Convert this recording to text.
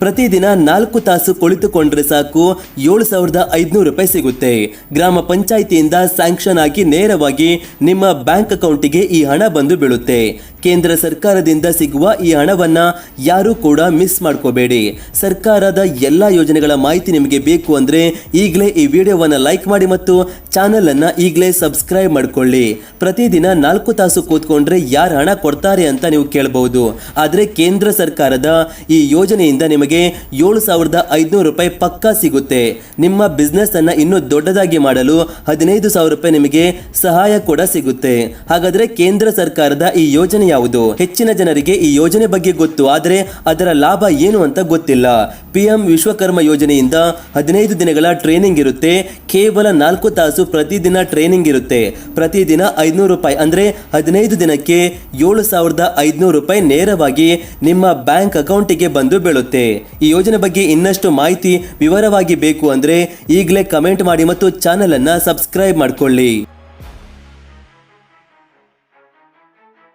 ಪ್ರತಿದಿನ ನಾಲ್ಕು ತಾಸು ಕುಳಿತುಕೊಂಡ್ರೆ ಸಾಕು. ಏಳು ಸಾವಿರದ ಐದುನೂರು ರೂಪಾಯಿ ಸಿಗುತ್ತೆ. ಗ್ರಾಮ ಪಂಚಾಯಿತಿಯಿಂದ ಸ್ಯಾಂಕ್ಷನ್ ಆಗಿ ನೇರವಾಗಿ ನಿಮ್ಮ ಬ್ಯಾಂಕ್ ಅಕೌಂಟಿಗೆ ಈ ಹಣ ಬಂದು ಬೀಳುತ್ತೆ. ಕೇಂದ್ರ ಸರ್ಕಾರದಿಂದ ಸಿಗುವ ಈ ಹಣವನ್ನ ಯಾರೂ ಕೂಡ ಮಿಸ್ ಮಾಡ್ಕೋಬೇಡಿ. ಸರ್ಕಾರದ ಎಲ್ಲ ಯೋಜನೆಗಳ ಮಾಹಿತಿ ನಿಮಗೆ ಬೇಕು ಅಂದ್ರೆ ಈಗಲೇ ಈ ವಿಡಿಯೋವನ್ನ ಲೈಕ್ ಮಾಡಿ ಮತ್ತು ಚಾನೆಲ್ ಅನ್ನ ಈಗಲೇ ಸಬ್ಸ್ಕ್ರೈಬ್ ಮಾಡ್ಕೊಳ್ಳಿ. ಪ್ರತಿದಿನ ನಾಲ್ಕು ತಾಸು ಕೂತ್ಕೊಂಡ್ರೆ ಯಾರು ಹಣ ಕೊಡ್ತಾರೆ ಅಂತ ನೀವು ಕೇಳಬಹುದು ಆದ್ರೆ ಕೇಂದ್ರ ಸರ್ಕಾರದ ಈ ಯೋಜನೆಯಿಂದ ನಿಮಗೆ ಏಳು ಸಾವಿರದ ಐದುನೂರು ರೂಪಾಯಿ ಪಕ್ಕಾ ಸಿಗುತ್ತೆ. ನಿಮ್ಮ ಬಿಸ್ನೆಸ್ ಅನ್ನ ಇನ್ನೂ ದೊಡ್ಡದಾಗಿ ಮಾಡಲು ಹದಿನೈದು ಸಾವಿರ ರೂಪಾಯಿ ನಿಮಗೆ ಸಹಾಯ ಕೂಡ ಸಿಗುತ್ತೆ. ಹಾಗಾದ್ರೆ ಕೇಂದ್ರ ಸರ್ಕಾರದ ಈ ಯೋಜನೆ ಯಾವುದು? ಹೆಚ್ಚಿನ ಜನರಿಗೆ ಈ ಯೋಜನೆ ಬಗ್ಗೆ ಗೊತ್ತು. ಆದರೆ ಅದರ ಲಾಭ ಏನು ಅಂತ ಗೊತ್ತಿಲ್ಲ. ಪಿಎಂ ವಿಶ್ವಕರ್ಮ ಯೋಜನೆಯಿಂದ ಹದಿನೈದು ದಿನಗಳ ಟ್ರೈನಿಂಗ್ ಇರುತ್ತೆ. ಕೇವಲ ನಾಲ್ಕು ತಾಸು ಪ್ರತಿದಿನ ಟ್ರೈನಿಂಗ್ ಇರುತ್ತೆ. ಪ್ರತಿದಿನ ಐದುನೂರು ರೂಪಾಯಿ ಅಂದರೆ ಹದಿನೈದು ದಿನಕ್ಕೆ ಏಳು ಸಾವಿರದ ಐದುನೂರು ರೂಪಾಯಿ ನೇರವಾಗಿ ನಿಮ್ಮ ಬ್ಯಾಂಕ್ ಅಕೌಂಟಿಗೆ ಬಂದು ಬೀಳುತ್ತೆ. ಈ ಯೋಜನೆ ಬಗ್ಗೆ ಇನ್ನಷ್ಟು ಮಾಹಿತಿ ವಿವರವಾಗಿ ಬೇಕು ಅಂದರೆ ಈಗಲೇ ಕಮೆಂಟ್ ಮಾಡಿ ಮತ್ತು ಚಾನಲನ್ನು ಸಬ್ಸ್ಕ್ರೈಬ್ ಮಾಡ್ಕೊಳ್ಳಿ.